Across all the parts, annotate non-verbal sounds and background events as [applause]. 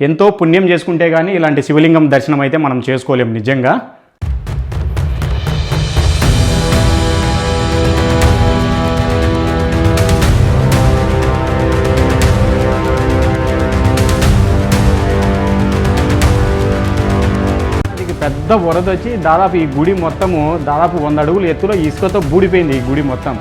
ఎంతో పుణ్యం చేసుకుంటే కానీ ఇలాంటి శివలింగం దర్శనం అయితే మనం చేసుకోలేం నిజంగా. పెద్ద వరద వచ్చి దాదాపు ఈ గుడి మొత్తము దాదాపు వంద అడుగులు ఎత్తులో ఇసుకతో బూడిపోయింది ఈ గుడి మొత్తం.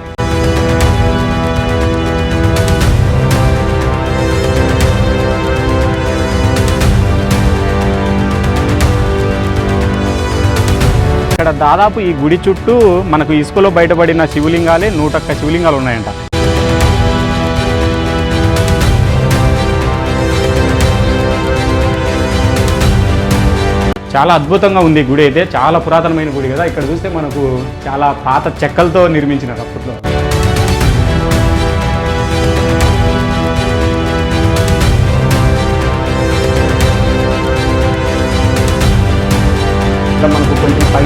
ఇక్కడ దాదాపు ఈ గుడి చుట్టూ మనకు ఇసుకలో బయటపడిన శివలింగాలే నూటొక్క శివలింగాలు ఉన్నాయంట చాలా అద్భుతంగా ఉంది గుడి అయితే. చాలా పురాతనమైన గుడి కదా. ఇక్కడ చూస్తే మనకు చాలా పాత చెక్కలతో నిర్మించినారు అప్పట్లో.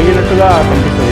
కొంచెం పలిగినట్టుగా కనిపిస్తుంది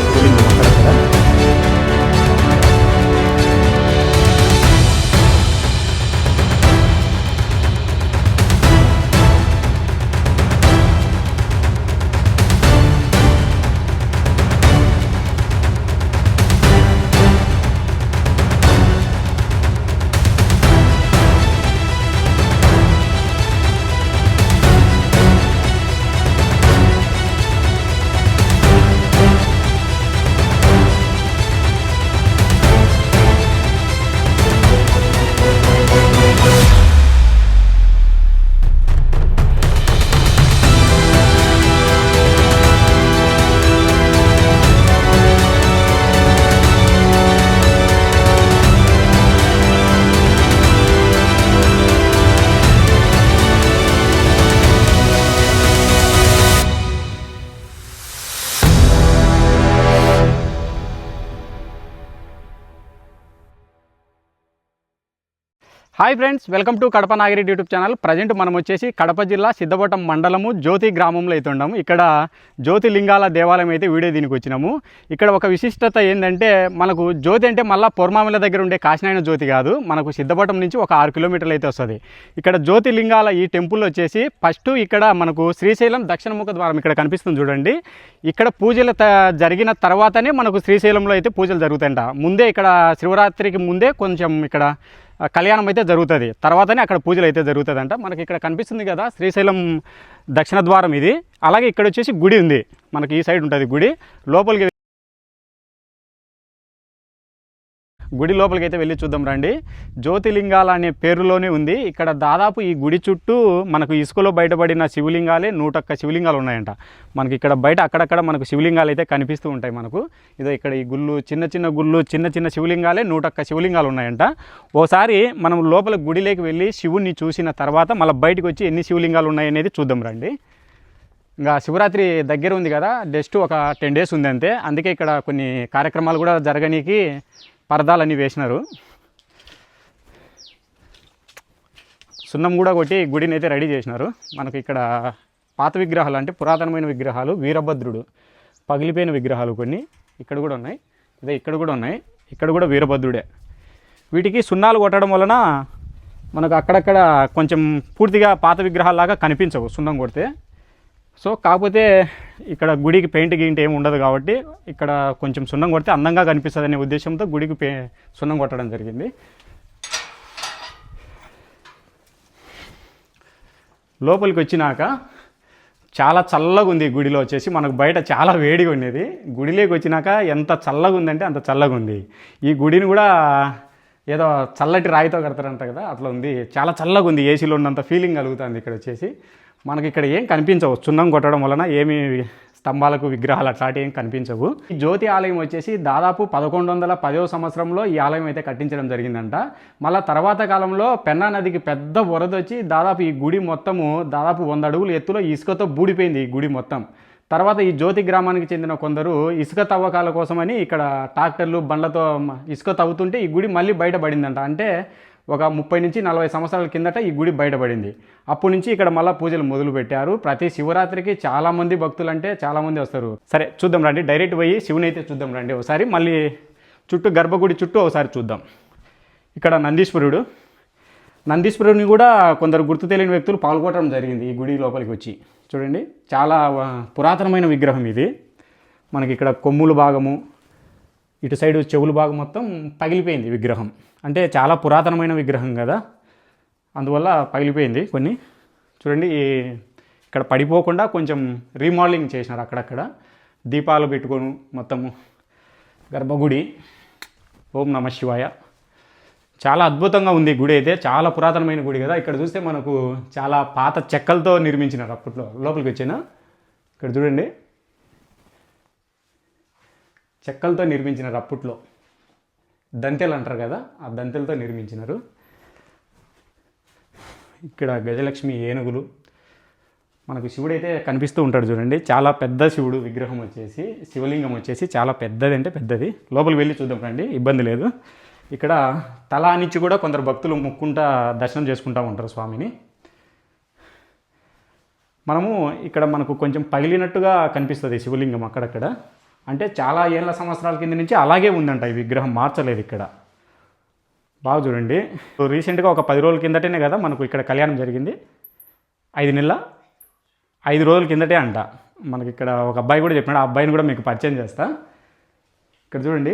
hi friends welcome to Kadapa Nagiri YouTube channel. Present మనం వచ్చేసి కడప జిల్లా సిద్ధపట్నం మండలము జ్యోతి గ్రామంలో అయితే ఉన్నాము. ఇక్కడ జ్యోతి లింగాల దేవాలయం అయితే వీడియో దీనికి వచ్చినాము. ఇక్కడ ఒక విశిష్టత ఏంటంటే మనకు జ్యోతి అంటే మళ్ళీ పొర్మామిల దగ్గర ఉండే కాశీనాయన జ్యోతి కాదు. మనకు సిద్ధపట్నం నుంచి ఒక ఆరు కిలోమీటర్లు అయితే వస్తుంది. ఇక్కడ జ్యోతి లింగాల ఈ టెంపుల్ వచ్చేసి ఫస్ట్ ఇక్కడ మనకు శ్రీశైలం దక్షిణముఖ ద్వారం ఇక్కడ కనిపిస్తుంది చూడండి. ఇక్కడ పూజలు త- జరిగిన తర్వాతనే మనకు శ్రీశైలంలో అయితే పూజలు జరుగుతాయంట. ముందే ఇక్కడ శివరాత్రికి ముందే కొంచెం ఇక్కడ కళ్యాణం అయితే జరుగుతుంది. తర్వాతనే అక్కడ పూజలు అయితే జరుగుతుందంట. మనకి ఇక్కడ కనిపిస్తుంది కదా శ్రీశైలం దక్షిణ ద్వారం ఇది. అలాగే ఇక్కడ వచ్చేసి గుడి ఉంది. మనకి ఈ సైడ్ ఉంటుంది గుడి. లోపలికి గుడి లోపలికి అయితే వెళ్ళి చూద్దాం రండి. జ్యోతిలింగాలు అనే పేరులోనే ఉంది. ఇక్కడ దాదాపు ఈ గుడి చుట్టూ మనకు ఇసుకలో బయటపడిన శివలింగాలే నూటొక్క శివలింగాలు ఉన్నాయంట. మనకి ఇక్కడ బయట అక్కడక్కడ మనకు శివలింగాలు అయితే కనిపిస్తూ ఉంటాయి మనకు. ఇదో ఇక్కడ ఈ గుళ్ళు చిన్న చిన్న గుళ్ళు చిన్న చిన్న శివలింగాలే నూటొక్క శివలింగాలు ఉన్నాయంట. ఓసారి మనం లోపల గుడిలోకి వెళ్ళి శివుణ్ణి చూసిన తర్వాత మళ్ళీ బయటకు వచ్చి ఎన్ని శివలింగాలు ఉన్నాయనేది చూద్దాం రండి. ఇంకా శివరాత్రి దగ్గర ఉంది కదా జస్ట్ ఒక టెన్ డేస్ ఉంది అంతే. అందుకే ఇక్కడ కొన్ని కార్యక్రమాలు కూడా జరగనీకి పరదాలన్నీ వేసినారు. సున్నం కూడా కొట్టి గుడిని అయితే రెడీ చేసినారు. మనకి ఇక్కడ పాత విగ్రహాలు అంటే పురాతనమైన విగ్రహాలు వీరభద్రుడు పగిలిపోయిన విగ్రహాలు కొన్ని ఇక్కడ కూడా ఉన్నాయి. ఇదే ఇక్కడ కూడా ఉన్నాయి. ఇక్కడ కూడా వీరభద్రుడే. వీటికి సున్నాలు కొట్టడం వలన మనకు అక్కడక్కడ కొంచెం పూర్తిగా పాత విగ్రహాల్లాగా కనిపించవు సున్నం కొడితే. సో కాకపోతే ఇక్కడ గుడికి పెయింట్ గీంట్ ఏమి ఉండదు కాబట్టి ఇక్కడ కొంచెం సున్నం కొడితే అందంగా కనిపిస్తుంది అనే ఉద్దేశంతో గుడికి పే సున్నం కొట్టడం జరిగింది. లోపలికి వచ్చినాక చాలా చల్లగా ఉంది గుడిలో వచ్చేసి. మనకు బయట చాలా వేడిగా ఉండేది గుడిలోకి వచ్చినాక ఎంత చల్లగా ఉందంటే అంత చల్లగా ఉంది. ఈ గుడిని కూడా ఏదో చల్లటి రాయితో కడతారంట కదా అట్లా ఉంది. చాలా చల్లగా ఉంది. ఏసీలో ఉన్నంత ఫీలింగ్ కలుగుతుంది ఇక్కడ వచ్చేసి. మనకి ఇక్కడ ఏం కనిపించవు. సున్నం కొట్టడం వలన ఏమి స్తంభాలకు విగ్రహాలు అట్లాంటివి ఏం కనిపించవు. ఈ జ్యోతి ఆలయం వచ్చేసి దాదాపు పదకొండు వందల పదవ సంవత్సరంలో ఈ ఆలయం అయితే కట్టించడం జరిగిందంట. మళ్ళీ తర్వాత కాలంలో పెన్నా నదికి పెద్ద వరద వచ్చి దాదాపు ఈ గుడి మొత్తము దాదాపు వంద అడుగులు ఎత్తులో ఇసుకతో బూడిపోయింది ఈ గుడి మొత్తం. తర్వాత ఈ జ్యోతి గ్రామానికి చెందిన కొందరు ఇసుక తవ్వకాల కోసమని ఇక్కడ ట్రాక్టర్లు బండ్లతో ఇసుక తవ్వుతుంటే ఈ గుడి మళ్ళీ బయటపడిందంట. అంటే ఒక ముప్పై నుంచి నలభై సంవత్సరాల కిందట ఈ గుడి బయటపడింది. అప్పటి నుంచి ఇక్కడ మళ్ళీ పూజలు మొదలు పెట్టారు ప్రతి శివరాత్రికి చాలా మంది భక్తులు అంటే చాలా మంది వస్తారు. సరే చూద్దాం రండి. డైరెక్ట్ పోయి శివుని అయితే చూద్దాం రండి ఒకసారి. మళ్ళీ చుట్టూ గర్భగుడి చుట్టూ ఒకసారి చూద్దాం. ఇక్కడ నందీశ్వరుడు. నందీశ్వరుని కూడా కొందరు గుర్తు తెలియని వ్యక్తులు పాల్గొనడం జరిగింది ఈ గుడి లోపలికి వచ్చి. చూడండి చాలా పురాతనమైన విగ్రహం ఇది. మనకి ఇక్కడ కొమ్ముల భాగము ఇటు సైడ్ చెవుల భాగం మొత్తం పగిలిపోయింది విగ్రహం. అంటే చాలా పురాతనమైన విగ్రహం కదా. అందువల్ల పగిలిపోయింది కొన్ని. చూడండి ఇక్కడ పడిపోకుండా కొంచెం రీమోడలింగ్ చేసినారు అక్కడక్కడ. దీపాలు పెట్టుకొని మొత్తము గర్భగుడి. ఓం నమ శివాయ. చాలా అద్భుతంగా ఉంది గుడి అయితే. చాలా పురాతనమైన గుడి కదా. ఇక్కడ చూస్తే మనకు చాలా పాత చెక్కలతో నిర్మించినారు అప్పట్లో. లోపలికి వచ్చాను? ఇక్కడ చూడండి. చెక్కలతో నిర్మించినారు అప్పట్లో దంతెలు అంటారు కదా ఆ దంతెలతో నిర్మించినారు. ఇక్కడ గజలక్ష్మి ఏనుగులు. మనకు శివుడైతే కనిపిస్తూ ఉంటాడు చూడండి. చాలా పెద్ద శివుడు విగ్రహం వచ్చేసి శివలింగం వచ్చేసి చాలా పెద్దది అంటే పెద్దది. లోపలికి వెళ్ళి చూద్దాం రండి ఇబ్బంది లేదు. ఇక్కడ తల నుంచి కూడా కొందరు భక్తులు ముక్కుంటా దర్శనం చేసుకుంటూ ఉంటారు స్వామిని. మనము ఇక్కడ మనకు కొంచెం పగిలినట్టుగా కనిపిస్తుంది శివలింగం అక్కడక్కడ. అంటే చాలా ఏళ్ళ సంవత్సరాల కింద నుంచి అలాగే ఉందంట ఈ విగ్రహం మార్చలేదు ఇక్కడ. బాగా చూడండి. రీసెంట్గా ఒక పది రోజుల కిందటనే కదా మనకు ఇక్కడ కళ్యాణం జరిగింది. ఐదు నెలల ఐదు రోజుల కిందటే అంట. మనకి ఇక్కడ ఒక అబ్బాయి కూడా చెప్పినాడు ఆ అబ్బాయిని కూడా మీకు పరిచయం చేస్తా. ఇక్కడ చూడండి.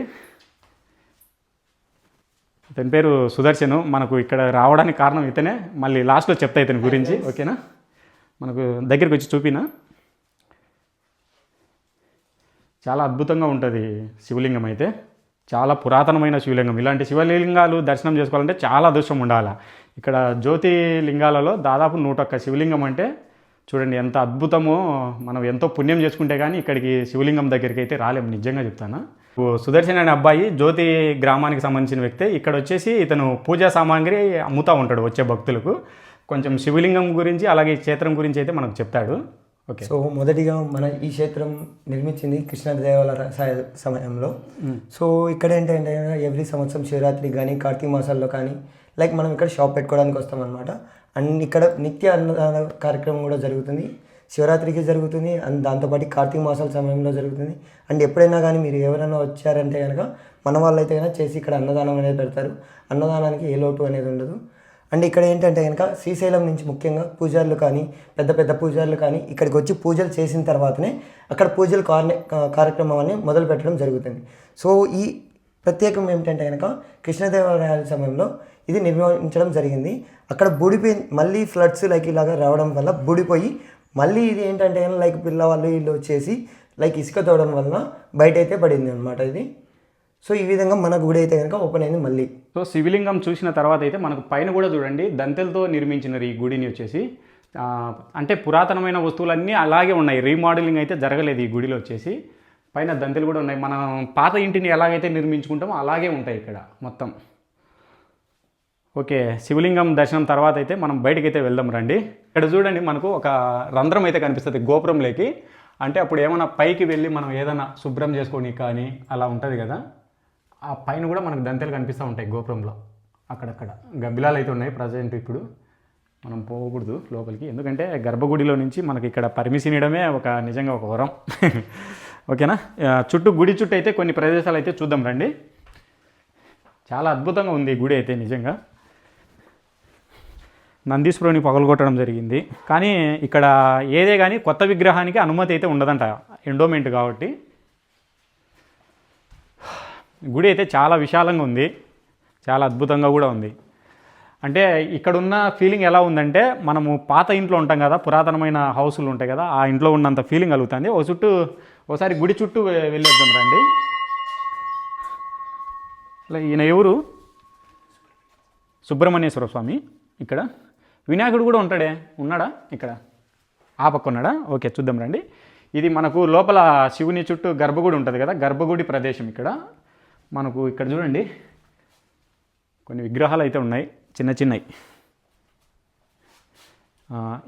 ఇతని పేరు సుదర్శను. మనకు ఇక్కడ రావడానికి కారణం ఇతనే. మళ్ళీ లాస్ట్లో చెప్తా ఇతని గురించి ఓకేనా? మనకు దగ్గరికి వచ్చి చూపినా. చాలా అద్భుతంగా ఉంటుంది శివలింగం అయితే. చాలా పురాతనమైన శివలింగం. ఇలాంటి శివలింగాలు దర్శనం చేసుకోవాలంటే చాలా అదృష్టం ఉండాలి. ఇక్కడ జ్యోతి లింగాలలో దాదాపు నూట ఒక్క శివలింగం అంటే చూడండి ఎంత అద్భుతమో మనం ఎంతో పుణ్యం చేసుకుంటే కానీ ఇక్కడికి శివలింగం దగ్గరికి అయితే రాలేము నిజంగా చెప్తాను? ఓ సుదర్శన్ అనే అబ్బాయి జ్యోతి గ్రామానికి సంబంధించిన వ్యక్తి ఇక్కడ వచ్చేసి ఇతను పూజా సామాగ్రి అమ్ముతూ ఉంటాడు వచ్చే భక్తులకు. కొంచెం శివలింగం గురించి అలాగే ఈ క్షేత్రం గురించి అయితే మనకు చెప్తాడు. సో మొదటిగా మన ఈ క్షేత్రం నిర్మించింది కృష్ణదేవరాయ స- సమయంలో. సో ఇక్కడ ఏంటంటే ఎవ్రీ సంవత్సరం శివరాత్రి కానీ కార్తీక మాసాల్లో కానీ లైక్ మనం ఇక్కడ షాప్ పెట్టుకోవడానికి వస్తాం అనమాట అండ్ ఇక్కడ నిత్య అన్నదాన కార్యక్రమం కూడా జరుగుతుంది. శివరాత్రికి జరుగుతుంది. అండ్ దాంతోపాటు కార్తీక మాసాల సమయంలో జరుగుతుంది. అండ్ ఎప్పుడైనా కానీ మీరు ఎవరైనా వచ్చారంటే కనుక మన వాళ్ళైతే కనుక చేసి ఇక్కడ అన్నదానం అనేది పెడతారు. అన్నదానానికి ఏ లోటు అనేది ఉండదు. అండ్ ఇక్కడ ఏంటంటే కనుక శ్రీశైలం నుంచి ముఖ్యంగా పూజారులు కానీ పెద్ద పెద్ద పూజారులు కానీ ఇక్కడికి వచ్చి పూజలు చేసిన తర్వాతనే అక్కడ పూజల కార్య కార్యక్రమాన్ని మొదలు పెట్టడం జరుగుతుంది. సో ఈ ప్రత్యేకం ఏమిటంటే కనుక కృష్ణదేవరాయల సమయంలో ఇది నిర్మించడం జరిగింది. అక్కడ బూడిపోయి మళ్ళీ ఫ్లడ్స్ లైక్ ఇలాగా రావడం వల్ల బూడిపోయి మళ్ళీ ఇది ఏంటంటే లైక్ పిల్లవాళ్ళు వీళ్ళు వచ్చేసి లైక్ ఇసుక తోవడం వలన బయట అయితే పడింది అనమాట ఇది. సో ఈ విధంగా మన గుడి అయితే కనుక ఓపెన్ అయింది మళ్ళీ. సో శివలింగం చూసిన తర్వాత అయితే మనకు పైన కూడా చూడండి దంతెలతో నిర్మించినారు ఈ గుడిని వచ్చేసి అంటే పురాతనమైన వస్తువులన్నీ అలాగే ఉన్నాయి. రీమోడలింగ్ అయితే జరగలేదు ఈ గుడిలో వచ్చేసి. పైన దంతెలు కూడా ఉన్నాయి. మనం పాత ఇంటిని ఎలాగైతే నిర్మించుకుంటామో అలాగే ఉంటాయి ఇక్కడ మొత్తం. ఓకే శివలింగం దర్శనం తర్వాత అయితే మనం బయటకైతే అయితే వెళ్దాం రండి. ఇక్కడ చూడండి మనకు ఒక రంధ్రం అయితే కనిపిస్తుంది గోపురంలోకి. అంటే అప్పుడు ఏమైనా పైకి వెళ్ళి మనం ఏదైనా శుభ్రం చేసుకొని కానీ అలా ఉంటుంది కదా. ఆ పైన కూడా మనకు దంతెలు కనిపిస్తూ ఉంటాయి గోపురంలో. అక్కడక్కడ. గబ్బిలాలు అయితే ఉన్నాయి ప్రజెంట్ ఇప్పుడు. మనం పోకూడదు లోపలికి. ఎందుకంటే గర్భగుడిలో నుంచి మనకి ఇక్కడ పర్మిషన్ ఇవ్వడమే ఒక నిజంగా ఒక వరం. [laughs] ఓకేనా? చుట్టూ గుడి చుట్టూ అయితే కొన్ని ప్రదేశాలు అయితే చూద్దాం రండి. చాలా అద్భుతంగా ఉంది గుడి అయితే నిజంగా. నందీశ్వరుని పగలగొట్టడం జరిగింది. కానీ ఇక్కడ ఏదే కానీ కొత్త విగ్రహానికి అనుమతి అయితే ఉండదంట. ఎండోమెంట్ కాబట్టి. గుడి అయితే చాలా విశాలంగా ఉంది. చాలా అద్భుతంగా కూడా ఉంది. అంటే ఇక్కడున్న ఫీలింగ్ ఎలా ఉందంటే మనము పాత ఇంట్లో ఉంటాం కదా పురాతనమైన హౌసులు ఉంటాయి కదా ఆ ఇంట్లో ఉన్నంత ఫీలింగ్ కలుగుతుంది. ఓ చుట్టూ ఒకసారి గుడి చుట్టూ వెళ్ళేద్దాం వెళ్ళొద్దాం రండి. అలా ఈయన ఎవరు? సుబ్రహ్మణ్యేశ్వర స్వామి ఇక్కడ. వినాయకుడు కూడా ఉంటాడే. ఉన్నాడా ఇక్కడ? ఆ పక్క ఉన్నాడా? ఓకే చూద్దాం రండి. ఇది మనకు లోపల శివుని చుట్టూ గర్భగుడి ఉంటుంది కదా గర్భగుడి ప్రదేశం ఇక్కడ. మనకు ఇక్కడ చూడండి. కొన్ని విగ్రహాలు అయితే ఉన్నాయి. చిన్న చిన్నవి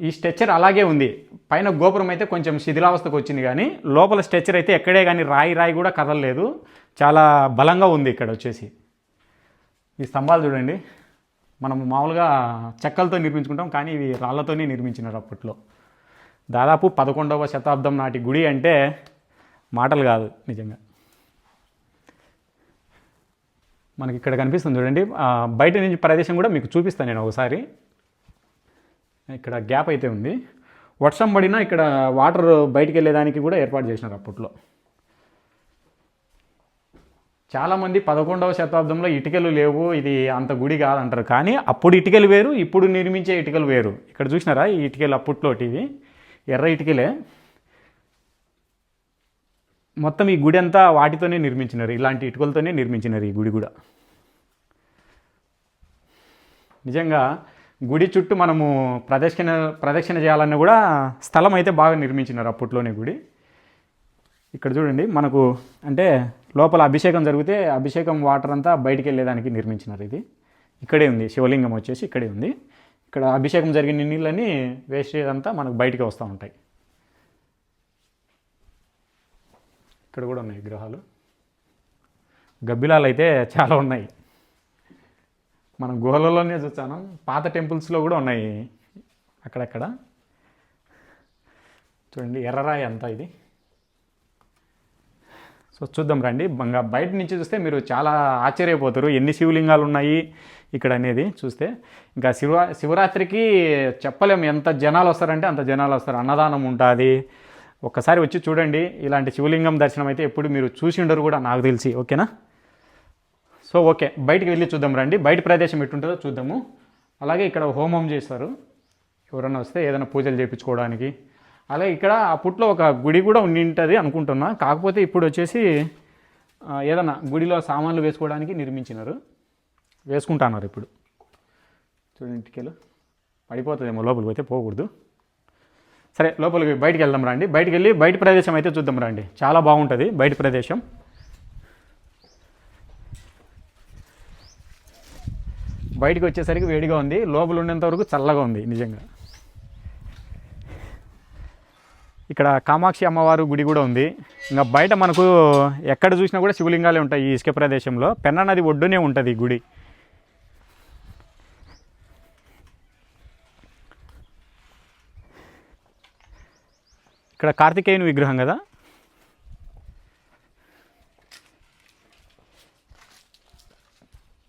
ఈ స్ట్రెచ్చర్ అలాగే ఉంది. పైన గోపురం అయితే కొంచెం శిథిలావస్థకు వచ్చింది కానీ లోపల స్ట్రెచ్చర్ అయితే ఎక్కడే కానీ రాయి రాయి కూడా కదలలేదు. చాలా బలంగా ఉంది ఇక్కడ వచ్చేసి. ఈ స్తంభాలు చూడండి. మనం మామూలుగా చెక్కలతో నిర్మించుకుంటాం కానీ ఇవి రాళ్ళతోనే నిర్మించినారు అప్పట్లో. దాదాపు పదకొండవ శతాబ్దం నాటి గుడి అంటే మాటలు కాదు నిజంగా. మనకి ఇక్కడ కనిపిస్తుంది చూడండి. బయట నుంచి ప్రదేశం కూడా మీకు చూపిస్తాను నేను ఒకసారి. ఇక్కడ గ్యాప్ అయితే ఉంది. వర్షం పడినా ఇక్కడ వాటర్ బయటికి వెళ్ళేదానికి కూడా ఏర్పాటు చేసినారు అప్పట్లో. చాలామంది పదకొండవ శతాబ్దంలో ఇటుకలు లేవు ఇది అంత గుడి కాదంటారు. కానీ అప్పుడు ఇటుకలు వేరు ఇప్పుడు నిర్మించే ఇటుకలు వేరు. ఇక్కడ చూసినారా ఈ ఇటుకలు అప్పట్లోటివి? ఎర్ర ఇటుకలే. మొత్తం ఈ గుడి అంతా వాటితోనే నిర్మించినారు. ఇలాంటి ఇటుకలతోనే నిర్మించినారు ఈ గుడి కూడా. నిజంగా గుడి చుట్టూ మనము ప్రదక్షిణ ప్రదక్షిణ చేయాలన్నా కూడా స్థలం అయితే బాగా నిర్మించినారు అప్పట్లోనే గుడి. ఇక్కడ చూడండి మనకు అంటే లోపల అభిషేకం జరిగితే అభిషేకం వాటర్ అంతా బయటికి వెళ్ళేదానికి నిర్మించినారు ఇది. ఇక్కడే ఉంది శివలింగం వచ్చేసి ఇక్కడే ఉంది. ఇక్కడ అభిషేకం జరిగిన నీళ్ళని వేస్ట్ అంతా మనకు బయటికి వస్తూ ఉంటాయి. ఇక్కడ కూడా ఉన్నాయి విగ్రహాలు. గబ్బిలాలు అయితే చాలా ఉన్నాయి. మనం గుహలలోనే చూసాను పాత టెంపుల్స్లో కూడా ఉన్నాయి. అక్కడక్కడ. చూడండి ఎర్రరాయి అంతా ఇది. సో చూద్దాం రండి. ఇంకా బయట నుంచి చూస్తే మీరు చాలా ఆశ్చర్యపోతారు. ఎన్ని శివలింగాలు ఉన్నాయి ఇక్కడ అనేది చూస్తే. ఇంకా శివ శివరాత్రికి చెప్పలేము. ఎంత జనాలు వస్తారంటే అంత జనాలు వస్తారు. అన్నదానం ఉంటుంది. ఒక్కసారి వచ్చి చూడండి. ఇలాంటి శివలింగం దర్శనం అయితే ఎప్పుడు మీరు చూసి ఉండరు కూడా నాకు తెలిసి. ఓకేనా? So okay. బయటికి వెళ్ళి చూద్దాం రండి. బయట ప్రదేశం ఎట్టుంటుందో చూద్దాము. అలాగే ఇక్కడ హోమం చేస్తారు. ఎవరైనా వస్తే ఏదైనా పూజలు చేయించుకోవడానికి అలాగే ఇక్కడ అప్పట్లో ఒక గుడి కూడా ఉండింటుంది అనుకుంటున్నా. కాకపోతే ఇప్పుడు వచ్చేసి ఏదైనా గుడిలో సామాన్లు వేసుకోవడానికి నిర్మించినారు. వేసుకుంటున్నారు ఇప్పుడు. చూడండి ఇంటికెళ్ళు. పడిపోతుందేమో లోపలికి పోతే పోకూడదు. సరే లోపలికి బయటికి వెళ్దాం రండి. బయటికి వెళ్ళి బయట ప్రదేశం అయితే చూద్దాం రండి. చాలా బాగుంటుంది బయట ప్రదేశం. బయటికి వచ్చేసరికి వేడిగా ఉంది. లోపల ఉండేంత వరకు చల్లగా ఉంది నిజంగా. ఇక్కడ కామాక్షి అమ్మవారు గుడి కూడా ఉంది. ఇంకా బయట మనకు ఎక్కడ చూసినా కూడా శివలింగాలే ఉంటాయి ఈ ఇసుక ప్రదేశంలో. పెన్నా నది ఒడ్డునే ఉంటుంది ఈ గుడి. ఇక్కడ కార్తికేయుని విగ్రహం కదా?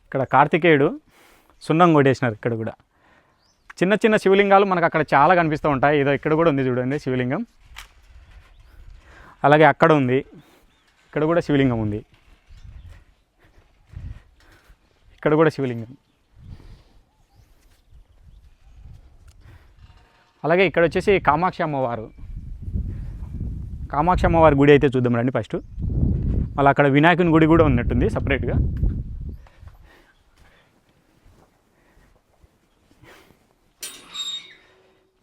ఇక్కడ కార్తికేయుడు సున్నం కొట్టేసినారు ఇక్కడ కూడా. చిన్న చిన్న శివలింగాలు మనకు అక్కడ చాలా కనిపిస్తూ ఉంటాయి. ఏదో ఇక్కడ కూడా ఉంది చూడండి శివలింగం. అలాగే అక్కడ ఉంది. ఇక్కడ కూడా శివలింగం ఉంది. ఇక్కడ కూడా శివలింగం. అలాగే ఇక్కడ వచ్చేసి కామాక్షి అమ్మవారు. కామాక్షి అమ్మవారి గుడి అయితే చూద్దాం రండి ఫస్ట్. మళ్ళీ అక్కడ వినాయకుని గుడి కూడా ఉన్నట్టుంది సపరేట్గా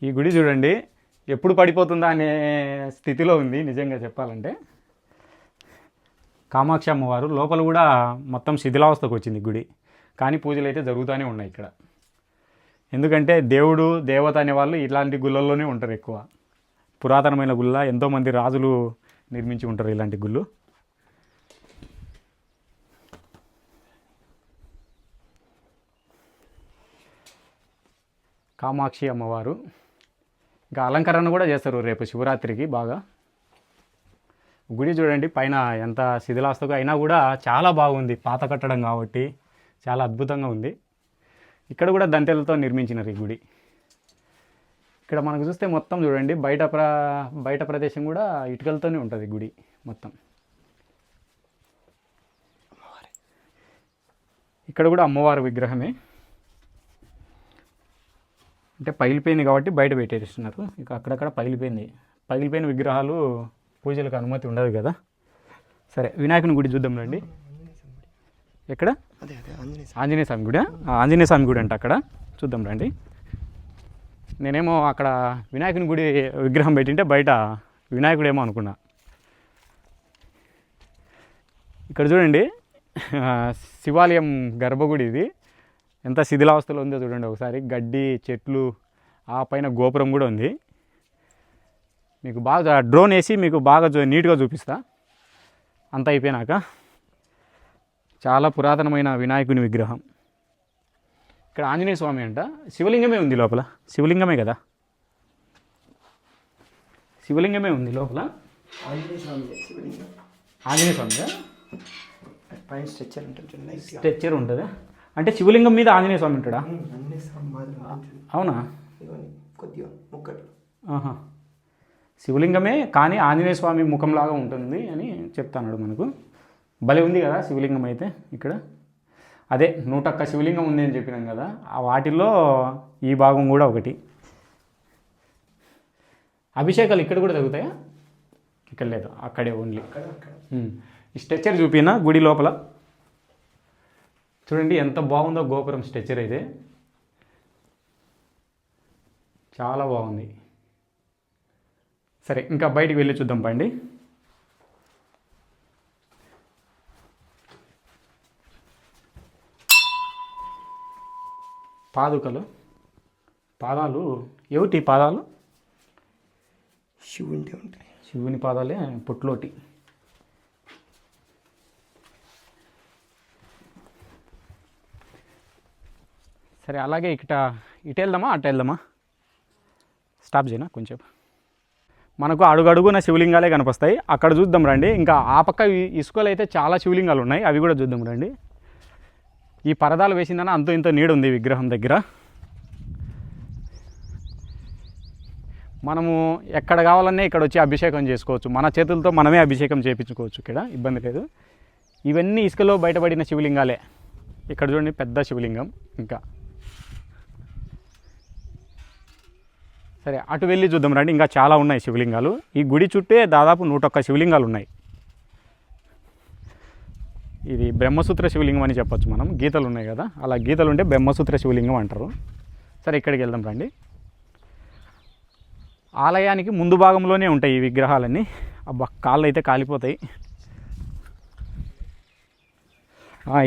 ఈ గుడి చూడండి ఎప్పుడు పడిపోతుందా అనే స్థితిలో ఉంది నిజంగా చెప్పాలంటే. కామాక్షి అమ్మవారు లోపల కూడా మొత్తం శిథిలావస్థకు వచ్చింది గుడి. కానీ పూజలు అయితే జరుగుతూనే ఉన్నాయి ఇక్కడ. ఎందుకంటే దేవుడు దేవత అనే వాళ్ళు ఇలాంటి గుళ్ళల్లోనే ఉంటారు ఎక్కువ. పురాతనమైన గుళ్ళ ఎంతోమంది రాజులు నిర్మించి ఉంటారు ఇలాంటి గుళ్ళు. కామాక్షి అమ్మవారు. ఇంకా అలంకరణ కూడా చేస్తారు రేపు శివరాత్రికి బాగా. గుడి చూడండి పైన ఎంత శిథిలాస్తగా అయినా కూడా చాలా బాగుంది. పాత కట్టడం కాబట్టి చాలా అద్భుతంగా ఉంది. ఇక్కడ కూడా దంతెలతో నిర్మించినారు ఈ గుడి. ఇక్కడ మనకు చూస్తే మొత్తం చూడండి బయట ప్ర బయట ప్రదేశం కూడా ఇటుకలతోనే ఉంటుంది గుడి మొత్తం. ఇక్కడ కూడా అమ్మవారి విగ్రహమే. అంటే పగిలిపోయింది కాబట్టి బయట పెట్టేస్తున్నారు. ఇక అక్కడక్కడ పగిలిపోయింది. పగిలిపోయిన విగ్రహాలు పూజలకు అనుమతి ఉండదు కదా. సరే వినాయకుని గుడి చూద్దాం రండి. ఎక్కడ? ఆంజనేయ స్వామి. గుడి? ఆంజనేయ స్వామి గుడి అంట అక్కడ. చూద్దాం రండి. నేనేమో అక్కడ వినాయకుని గుడి విగ్రహం పెట్టింటే బయట వినాయకుడేమో అనుకున్నా. ఇక్కడ చూడండి శివాలయం గర్భగుడి ఇది. ఎంత శిథిలావస్థలో ఉందో చూడండి ఒకసారి. గడ్డి చెట్లు ఆ పైన గోపురం కూడా ఉంది. మీకు బాగా డ్రోన్ వేసి మీకు బాగా నీట్గా చూపిస్తా. అంతా అయిపోయినాక. చాలా పురాతనమైన వినాయకుని విగ్రహం. ఇక్కడ ఆంజనేయ స్వామి అంట. శివలింగమే ఉంది లోపల. శివలింగమే కదా? శివలింగమే ఉంది లోపల. ఆంజనేయ స్వామి ఆంజనేయ స్వామి పైన స్ట్రెచ్చర్ ఉంటుంది. స్ట్రెచ్చర్ ఉంటుంది? అంటే శివలింగం మీద ఆంజనేయ స్వామి ఉంటాడా. అవునా? కొద్దిగా ఆహా. శివలింగమే కానీ ఆంజనేయ స్వామి ముఖంలాగా ఉంటుంది అని చెప్తాడు మనకు. భలే ఉంది కదా శివలింగం అయితే ఇక్కడ. అదే నూటొక్క శివలింగం ఉంది అని చెప్పినాం కదా ఆ వాటిల్లో ఈ భాగం కూడా ఒకటి. అభిషేకాలు ఇక్కడ కూడా జరుగుతాయా? ఇక్కడ లేదు అక్కడే ఓన్లీ ఈ స్ట్రెచ్చర్ చూపిన గుడి లోపల. చూడండి ఎంత బాగుందో గోపురం స్ట్రెచ్చర్ అయితే. చాలా బాగుంది. సరే ఇంకా బయటికి వెళ్ళి చూద్దాం పండి. పాదుకలు పాదాలు ఏమిటి పాదాలు? శివుంటే ఉంటాయి. శివుని పాదాలే పొట్లోటి. సరే అలాగే ఇక ఇటు వెళ్దామా అటు వెళ్దామా? స్టాప్ చేయనా కొంచెం? మనకు అడుగడుగున శివలింగాలే కనిపిస్తాయి. అక్కడ చూద్దాం రండి. ఇంకా ఆ పక్క ఇసుకలో అయితే చాలా శివలింగాలు ఉన్నాయి. అవి కూడా చూద్దాం రండి. ఈ పరదాలు వేసిందని అంత ఇంత నీడు ఉంది విగ్రహం దగ్గర. మనము ఎక్కడ కావాలన్నా ఇక్కడ వచ్చి అభిషేకం చేసుకోవచ్చు. మన చేతులతో మనమే అభిషేకం చేయించుకోవచ్చు ఇక్కడ ఇబ్బంది లేదు. ఇవన్నీ ఇసుకలో బయటపడిన శివలింగాలే. ఇక్కడ చూడండి పెద్ద శివలింగం ఇంకా. సరే అటు వెళ్ళి చూద్దాం రండి. ఇంకా చాలా ఉన్నాయి శివలింగాలు. ఈ గుడి చుట్టే దాదాపు నూట ఒక్క శివలింగాలు ఉన్నాయి ఇది బ్రహ్మసూత్ర శివలింగం అని చెప్పొచ్చు మనం. గీతలు ఉన్నాయి కదా. అలా గీతలు ఉంటే బ్రహ్మసూత్ర శివలింగం అంటారు. సరే ఇక్కడికి వెళ్దాం రండి. ఆలయానికి ముందు భాగంలోనే ఉంటాయి ఈ విగ్రహాలన్నీ. అబ్బా కాళ్ళు అయితే కాలిపోతాయి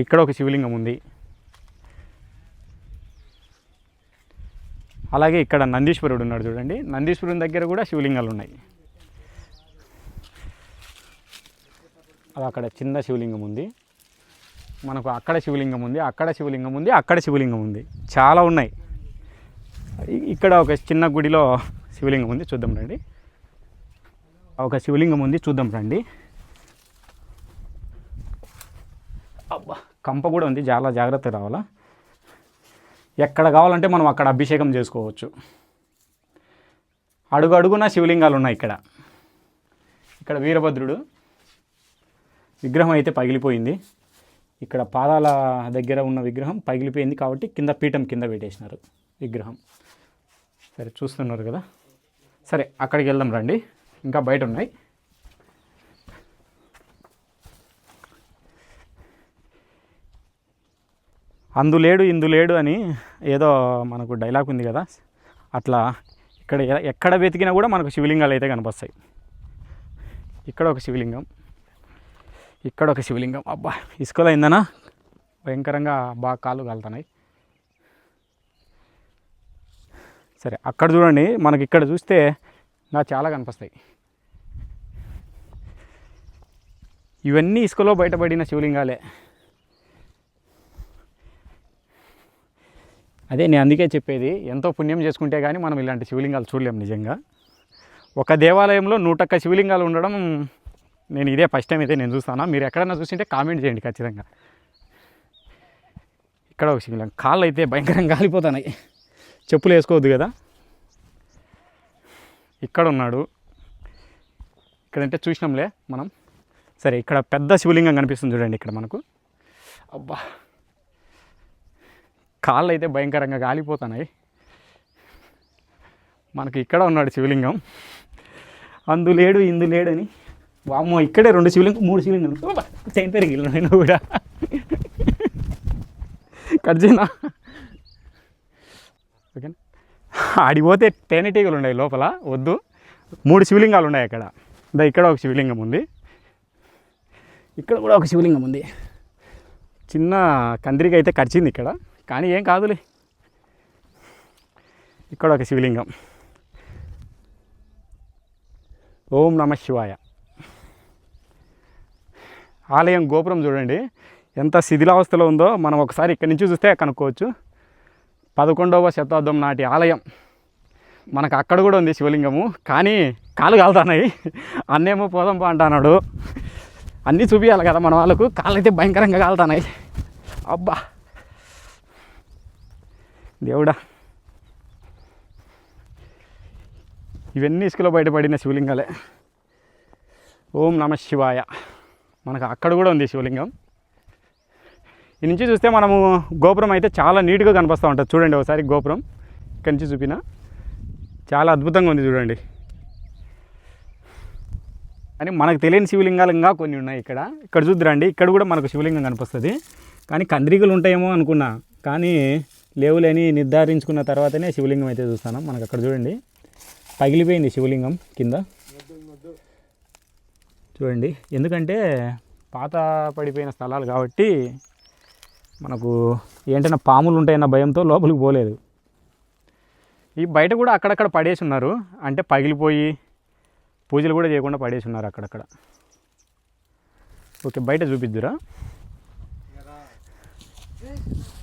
ఇక్కడ ఒక శివలింగం ఉంది. అలాగే ఇక్కడ నందీశ్వరుడు ఉన్నాడు చూడండి. నందీశ్వరుని దగ్గర కూడా శివలింగాలు ఉన్నాయి. అది అక్కడ చిన్న శివలింగం ఉంది. మనకు అక్కడ శివలింగం ఉంది అక్కడ శివలింగం ఉంది అక్కడ శివలింగం ఉంది. చాలా ఉన్నాయి. ఇక్కడ ఒక చిన్న గుడిలో శివలింగం ఉంది చూద్దాం రండి. ఒక శివలింగం ఉంది చూద్దాం రండి. అబ్బా కంప కూడా ఉంది చాలా జాగ్రత్త రావాలా? ఎక్కడ కావాలంటే మనం అక్కడ అభిషేకం చేసుకోవచ్చు. అడుగు అడుగున శివలింగాలు ఉన్నాయి ఇక్కడ. ఇక్కడ వీరభద్రుడు విగ్రహం అయితే పగిలిపోయింది. ఇక్కడ పాదాల దగ్గర ఉన్న విగ్రహం పగిలిపోయింది కాబట్టి కింద పీఠం కింద పెట్టేసినారు విగ్రహం. సరే చూస్తున్నారు కదా? సరే అక్కడికి వెళ్దాం రండి. ఇంకా బయట ఉన్నాయి. అందులేడు ఇందులేడు అని ఏదో మనకు డైలాగ్ ఉంది కదా? అట్లా ఇక్కడ ఎక్కడ వెతికినా కూడా మనకు శివలింగాలు అయితే కనిపిస్తాయి. ఇక్కడ ఒక శివలింగం. ఇక్కడ ఒక శివలింగం. అబ్బా ఇసుకలో అయిందనా భయంకరంగా బాగా కాళ్ళు కాలుతున్నాయి. సరే అక్కడ చూడండి. మనకి ఇక్కడ చూస్తే నా చాలా కనిపిస్తాయి. ఇవన్నీ ఇసుకలో బయటపడిన శివలింగాలే. అదే నేను అందుకే చెప్పేది ఎంతో పుణ్యం చేసుకుంటే కానీ మనం ఇలాంటి శివలింగాలు చూడలేం నిజంగా. ఒక దేవాలయంలో నూటొక్క శివలింగాలు ఉండడం నేను ఇదే ఫస్ట్ టైం అయితే నేను చూస్తాను. మీరు ఎక్కడైనా చూసింటే కామెంట్ చేయండి ఖచ్చితంగా. ఇక్కడ ఒక శివలింగం కాళ్ళు అయితే భయంకరంగా కాలిపోతున్నాయి చెప్పులు వేసుకోవద్దు కదా. ఇక్కడ ఉన్నాడు. ఇక్కడంటే చూసినాంలే మనం. సరే ఇక్కడ పెద్ద శివలింగం కనిపిస్తుంది చూడండి ఇక్కడ మనకు. అబ్బా! కాళ్ళు అయితే భయంకరంగా కాలిపోతున్నాయి మనకి ఇక్కడ ఉన్నాడు శివలింగం. అందు లేడు ఇందు లేడని వామ్మో ఇక్కడే రెండు శివలింగం మూడు శివలింగం చైన్ పెరిగి నేను కూడా. కట్ చేయనా? ఓకేనా? ఆడిపోతే తేనెటీగలు ఉన్నాయి లోపల వద్దు. మూడు శివలింగాలు ఉన్నాయి అక్కడ. దా ఇక్కడ ఒక శివలింగం ఉంది. ఇక్కడ కూడా ఒక శివలింగం ఉంది. చిన్న కందిరిక అయితే కరిచింది ఇక్కడ కానీ ఏం కాదులే. ఇక్కడ ఒక శివలింగం. ఓం నమ శివాయ. ఆలయం గోపురం చూడండి. ఎంత శిథిలావస్థలో ఉందో మనం ఒకసారి ఇక్కడి నుంచి చూస్తే కనుక్కోవచ్చు. పదకొండవ శతాబ్దం నాటి ఆలయం. మనకు అక్కడ కూడా ఉంది శివలింగము కానీ కాలు కాలుతున్నాయి. అన్నేమో పోదాం పా అంటున్నాడు. అన్నీ చూపించాలి కదా మన వాళ్ళకు కాళ్ళైతే భయంకరంగా కాలుతున్నాయి. అబ్బా! దేవుడా! ఇవన్నీ ఇసుకలో బయటపడిన శివలింగాలే. ఓం నమ శివాయ. మనకు అక్కడ కూడా ఉంది శివలింగం. ఈ నుంచి చూస్తే మనము గోపురం అయితే చాలా నీట్గా కనిపిస్తూ ఉంటుంది. చూడండి ఒకసారి గోపురం. ఇక్కడి నుంచి చూపిన. చాలా అద్భుతంగా ఉంది చూడండి. అని మనకు తెలియని శివలింగాలు ఇంకా కొన్ని ఉన్నాయి ఇక్కడ. ఇక్కడ చూద్దురండి. ఇక్కడ కూడా మనకు శివలింగం కనిపిస్తుంది. కానీ కంద్రికలు ఉంటాయేమో అనుకున్నా. కానీ లేవులేని నిర్ధారించుకున్న తర్వాతనే శివలింగం అయితే చూస్తాను. మనకు అక్కడ చూడండి. పగిలిపోయింది శివలింగం కింద. చూడండి. ఎందుకంటే పాత పడిపోయిన స్థలాలు కాబట్టి మనకు ఏంటన్నా పాములు ఉంటాయన్న భయంతో లోపలికి పోలేదు. ఈ బయట కూడా అక్కడక్కడ పడేసి ఉన్నారు. అంటే పగిలిపోయి పూజలు కూడా చేయకుండా పడేసి ఉన్నారు అక్కడక్కడ. ఓకే బయట చూపిద్దురా.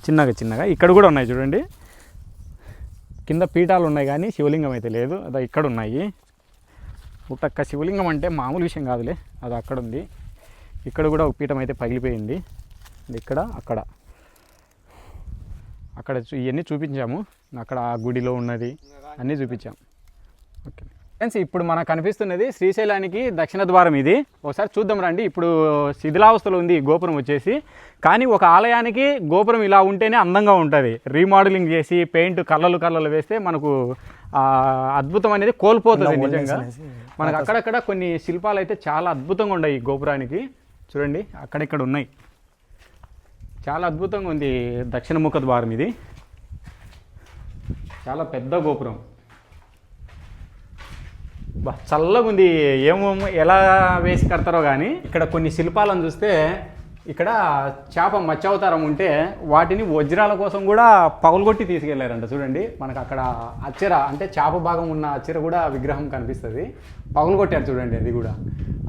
చిన్నగా చిన్నగా. ఇక్కడ కూడా ఉన్నాయి చూడండి. కింద పీఠాలు ఉన్నాయి కానీ శివలింగం అయితే లేదు. అదే ఇక్కడ ఉన్నాయి. పుట్టక్క శివలింగం అంటే మామూలు విషయం కాదులే అది అక్కడ ఉంది ఇక్కడ కూడా ఒక పీఠం అయితే పగిలిపోయింది. ఇక్కడ అక్కడ. అక్కడ చూ- ఇవన్నీ చూపించాము. అక్కడ ఆ గుడిలో ఉన్నది అన్నీ చూపించాం. ఓకే. ఫ్రెండ్స్ ఇప్పుడు మనకు కనిపిస్తున్నది శ్రీశైలానికి దక్షిణ ద్వారం ఇది. ఒకసారి చూద్దాం రండి. ఇప్పుడు శిథిలావస్థలో ఉంది ఈ గోపురం వచ్చేసి. కానీ ఒక ఆలయానికి గోపురం ఇలా ఉంటేనే అందంగా ఉంటుంది. రీమోడలింగ్ చేసి పెయింట్ కళ్ళలు కళ్ళలు వేస్తే మనకు అద్భుతం అనేది కోల్పోతుంది నిజంగా. మనకు అక్కడక్కడ కొన్ని శిల్పాలు అయితే చాలా అద్భుతంగా ఉన్నాయి ఈ గోపురానికి. చూడండి అక్కడిక్కడ ఉన్నాయి. చాలా అద్భుతంగా ఉంది దక్షిణ ముఖ ద్వారం ఇది. చాలా పెద్ద గోపురం. చల్లగా ఉంది. ఏమో ఎలా వేసి కడతారో కానీ ఇక్కడ కొన్ని శిల్పాలను చూస్తే ఇక్కడ చేప మత్స్యావతారం ఉంటే వాటిని వజ్రాల కోసం కూడా పగులగొట్టి తీసుకెళ్ళారంట. చూడండి మనకు అక్కడ అచ్చర అంటే చేప భాగం ఉన్న అచ్చర కూడా విగ్రహం కనిపిస్తుంది. పగులగొట్టారు చూడండి అది కూడా.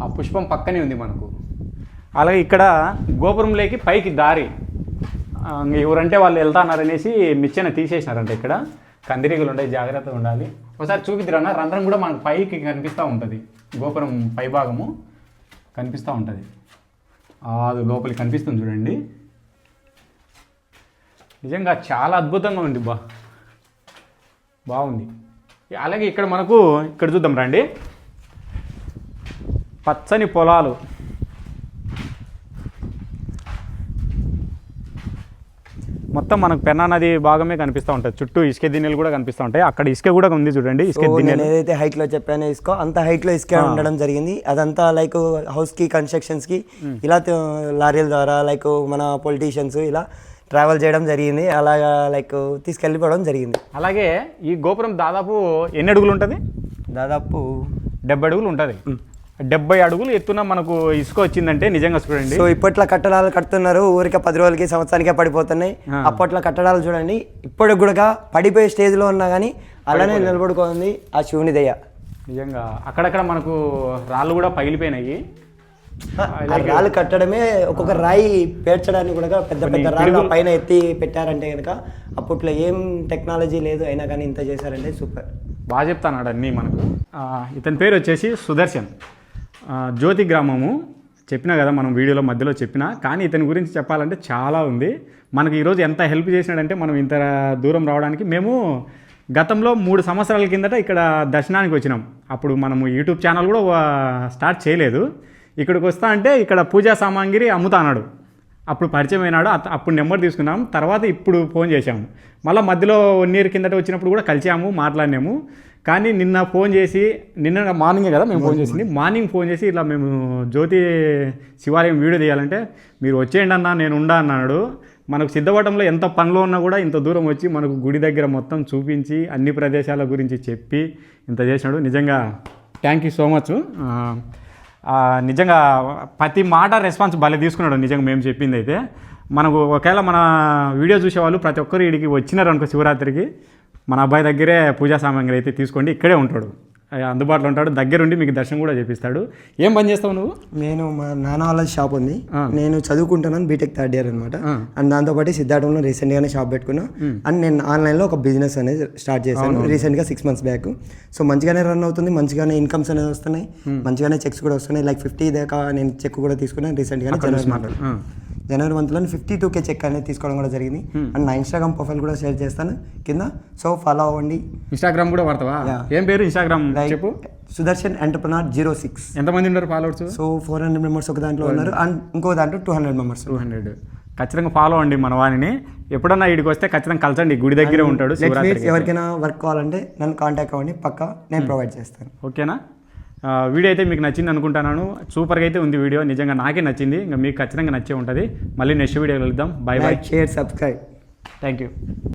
ఆ పుష్పం పక్కనే ఉంది మనకు. అలాగే ఇక్కడ గోపురంలోకి పైకి దారి. ఎవరంటే వాళ్ళు వెళ్తాన్నారనేసి మిచ్చెన తీసేసినారంట ఇక్కడ. కందిరీగలు ఉంటాయి జాగ్రత్తగా ఉండాలి. ఒకసారి చూపిద్దిరన్న రంధ్రం కూడా మనకు పైకి కనిపిస్తూ ఉంటుంది. గోపురం పై భాగము కనిపిస్తూ ఉంటుంది. అది లోపలికి కనిపిస్తుంది చూడండి. నిజంగా చాలా అద్భుతంగా ఉంది బా. బాగుంది. అలాగే ఇక్కడ మనకు ఇక్కడ చూద్దాం రండి. పచ్చని పొలాలు. మొత్తం మనకు పెన్నా నది భాగమే కనిపిస్తూ ఉంటుంది. చుట్టూ ఇసుక దిన్నెలు కూడా కనిపిస్తూ ఉంటాయి. అక్కడ ఇసుక కూడా ఉంది చూడండి ఇసుక దిన్నెలు. ఏదైతే హైట్లో చెప్పానో ఇసుకో అంత హైట్లో ఇసుక ఉండడం జరిగింది. అదంతా లైక్ హౌస్కి కన్స్ట్రక్షన్స్కి ఇలా లారీల ద్వారా లైక్ మన పొలిటీషియన్స్ ఇలా ట్రావెల్ చేయడం జరిగింది. అలాగా లైక్ తీసుకెళ్ళిపోవడం జరిగింది. అలాగే ఈ గోపురం దాదాపు ఎన్ని అడుగులు ఉంటుంది? దాదాపు డెబ్బై అడుగులు ఉంటుంది. డెబ్బై అడుగులు ఎత్తున మనకు ఇసుక వచ్చిందంటే నిజంగా చూడండి. సో ఇప్పట్లో కట్టడాలు కడుతున్నారు. ఊరికే పది రోజులకి సంవత్సరానికే పడిపోతున్నాయి. అప్పట్లో కట్టడాలు చూడండి. ఇప్పటికి కూడా పడిపోయే స్టేజ్లో ఉన్నా కానీ అలానే నిలబడుకుంది ఆ శివుని దయ నిజంగా అక్కడక్కడ మనకు రాళ్ళు కూడా పగిలిపోయినాయి. రాళ్ళు కట్టడమే ఒక్కొక్క రాయి పేర్చడానికి కూడా పెద్ద పెద్ద రాళ్ళు పైన ఎత్తి పెట్టారంటే కనుక అప్పట్లో ఏం టెక్నాలజీ లేదు అయినా కానీ ఇంత చేశారంటే సూపర్. బాగా చెప్తాన్నాడు అన్నీ మనకు. ఇతని పేరు వచ్చేసి సుదర్శన్. జ్యోతి గ్రామము. చెప్పినా కదా మనం వీడియోలో మధ్యలో చెప్పినా. కానీ ఇతని గురించి చెప్పాలంటే చాలా ఉంది. మనకి ఈరోజు ఎంత హెల్ప్ చేసినాడంటే మనం ఇంత దూరం రావడానికి మేము గతంలో మూడు సంవత్సరాల కిందట ఇక్కడ దర్శనానికి వచ్చినాం. అప్పుడు మనము యూట్యూబ్ ఛానల్ కూడా స్టార్ట్ చేయలేదు. ఇక్కడికి వస్తా అంటే ఇక్కడ పూజా సామాగ్రి అమ్ముతా అన్నాడు. అప్పుడు పరిచయం అయినాడు. అప్పుడు నెంబర్ తీసుకున్నాం. తర్వాత ఇప్పుడు ఫోన్ చేశాము. మళ్ళీ మధ్యలో వన్ ఇయర్ కిందట వచ్చినప్పుడు కూడా కలిసాము మాట్లాడినాము. కానీ నిన్న ఫోన్ చేసి నిన్న మార్నింగే కదా మేము ఫోన్ చేసింది. మార్నింగ్ ఫోన్ చేసి ఇట్లా మేము జ్యోతి శివాలయం వీడియో తీయాలంటే మీరు వచ్చేయండి అన్న నేను ఉండా అన్నాడు. మనకు సిద్ధపడంలో ఎంత పనిలో ఉన్నా కూడా ఇంత దూరం వచ్చి మనకు గుడి దగ్గర మొత్తం చూపించి అన్ని ప్రదేశాల గురించి చెప్పి ఇంత చేసినాడు. నిజంగా థ్యాంక్ యూ సో మచ్ నిజంగా ప్రతి మాట రెస్పాన్స్ భలే తీసుకున్నాడు. నిజంగా మేము చెప్పింది అయితే మనకు ఒకవేళ మన వీడియో చూసేవాళ్ళు ప్రతి ఒక్కరు వీడికి వచ్చినారు అనుకో శివరాత్రికి మన అబ్బాయి దగ్గరే పూజా సామాగ్రి అయితే తీసుకోండి ఇక్కడే ఉంటాడు. అందుబాటులో ఉంటాడు దగ్గరుండి మీకు దర్శనం కూడా చేపిస్తాడు. ఏం పని చేస్తావు నువ్వు? నేను మా నాన్న వాళ్ళ షాప్ ఉంది. నేను చదువుకుంటున్నాను బీటెక్ థర్డ్ ఇయర్ అనమాట. అండ్ దాంతోపాటు సిద్ధార్థంలో రీసెంట్గానే షాప్ పెట్టుకున్నా. అండ్ నేను ఆన్లైన్లో ఒక బిజినెస్ అనేది స్టార్ట్ చేశాను రీసెంట్గా సిక్స్ మంత్స్ బ్యాక్ సో మంచిగానే రన్ అవుతుంది మంచిగానే ఇన్కమ్స్ అనేది వస్తున్నాయి మంచిగానే చెక్స్ కూడా వస్తున్నాయి. లైక్ ఫిఫ్టీ దాకా నేను చెక్ కూడా తీసుకున్నాను రీసెంట్గానే జనవరి మంత్లో ఫిఫ్టీ టూ కే చెక్ అనేది తీసుకోవడం కూడా జరిగింది. అండ్ నా ఇన్స్టాగ్రామ్ ప్రొఫైల్ కూడా షేర్ చేస్తాను. కింద సో ఫాలో అవ్వండి. ఇన్స్టాగ్రామ్ కూడా వాడతావా. ఏం పేరు ఇన్స్టాగ్రామ్ చెప్పు. సుదర్శన్ ఎంటర్ప్రనర్ జీరో సిక్స్ ఎంతమంది ఉన్నారు followers so four hundred members ఒక దాంట్లో ఉన్నారు. అండ్ ఇంకో దాంట్లో two hundred members two hundred ఖచ్చితంగా ఫాలో అండి మన వాణిని. ఎప్పుడన్నా ఇడికి వస్తే ఖచ్చితంగా కలచండి గుడి దగ్గరే ఉంటాడు ఎవరికైనా వర్క్ కావాలంటే నన్ను కాంటాక్ట్ అవ్వండి. పక్కా నేను ప్రొవైడ్ చేస్తాను. ఓకేనా వీడియో అయితే మీకు నచ్చింది అనుకుంటున్నాను. సూపర్గా అయితే ఉంది వీడియో. నిజంగా నాకే నచ్చింది. ఇంకా మీకు ఖచ్చితంగా నచ్చే ఉంటుంది. మళ్ళీ next video bye bye like share subscribe thank you